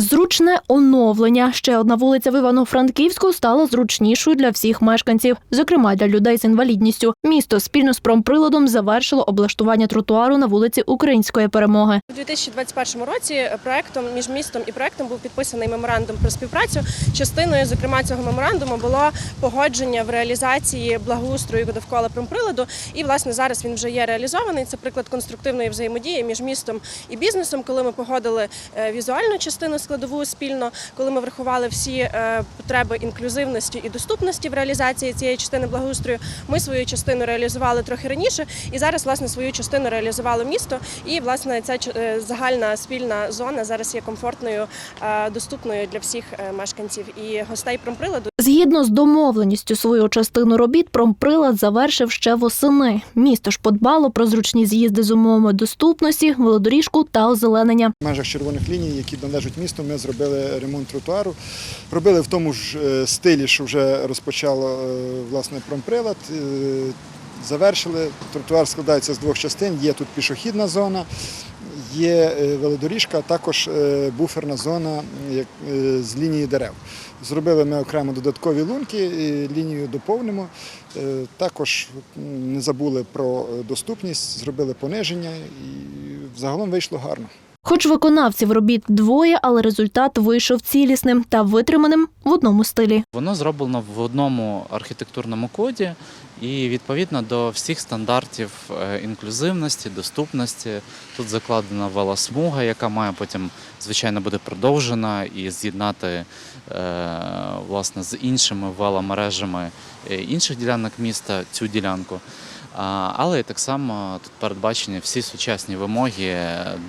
Зручне оновлення. Ще одна вулиця в Івано-Франківську стала зручнішою для всіх мешканців, зокрема для людей з інвалідністю. Місто спільно з промприладом завершило облаштування тротуару на вулиці Української перемоги. У 2021 році проектом між містом і проектом був підписаний меморандум про співпрацю. Частиною, зокрема, цього меморандуму було погодження в реалізації благоустрою довкола промприладу. І власне зараз він вже є реалізований. Це приклад конструктивної взаємодії між містом і бізнесом, коли ми погодили е, візуальну частину складову спільно, коли ми врахували всі е, потреби інклюзивності і доступності в реалізації цієї частини благоустрою. Ми свою частину реалізували трохи раніше, і зараз власне свою частину реалізувало місто. І власне ця е, загальна спільна зона зараз є комфортною, е, доступною для всіх мешканців і гостей промприладу. Згідно з домовленістю свою частину робіт, промприлад завершив ще восени. Місто ж подбало про зручні з'їзди з умовами доступності, велодоріжку та озеленення. В межах червоних ліній, які належать місту, ми зробили ремонт тротуару. Робили в тому ж е, стилі, що вже розпочало е, власне промприлад. Е, Завершили. Тротуар складається з двох частин. Є тут пішохідна зона, є е, велодоріжка, а також е, буферна зона е, з лінії дерев. Зробили ми окремо додаткові лунки, лінію доповнимо. Також не забули про доступність, зробили пониження і загалом вийшло гарно. Хоч виконавців робіт двоє, але результат вийшов цілісним та витриманим в одному стилі. Воно зроблено в одному архітектурному коді і відповідно до всіх стандартів е, інклюзивності, доступності. Тут закладена велосмуга, яка має потім, звичайно, буде продовжена і з'єднати е, власне з іншими веломережами е, інших ділянок міста цю ділянку. Але так само тут передбачені всі сучасні вимоги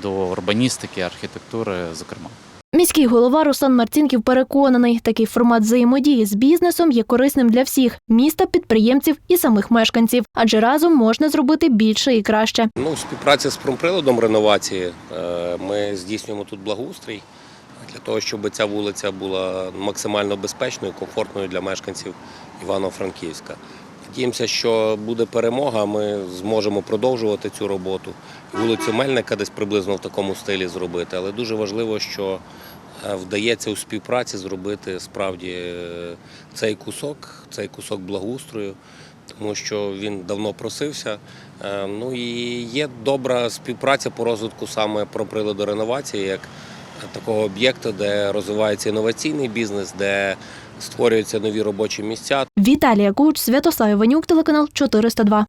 до урбаністики, архітектури, зокрема. Міський голова Руслан Марцінків переконаний, такий формат взаємодії з бізнесом є корисним для всіх міста, підприємців і самих мешканців, адже разом можна зробити більше і краще. Ну, в співпраці з промприладом реновації е, ми здійснюємо тут благоустрій для того, щоб ця вулиця була максимально безпечною, комфортною для мешканців Івано-Франківська. Надіємося, що буде перемога, ми зможемо продовжувати цю роботу. Вулицю Мельника десь приблизно в такому стилі зробити, але дуже важливо, що е, вдається у співпраці зробити справді е, цей кусок, цей кусок благоустрою тому що він давно просився. Е, Ну і є добра співпраця по розвитку саме про приладу реновації, як такого об'єкту, де розвивається інноваційний бізнес, де створюються нові робочі місця. Віталія Куч, Святослав Іванюк, телеканал 402.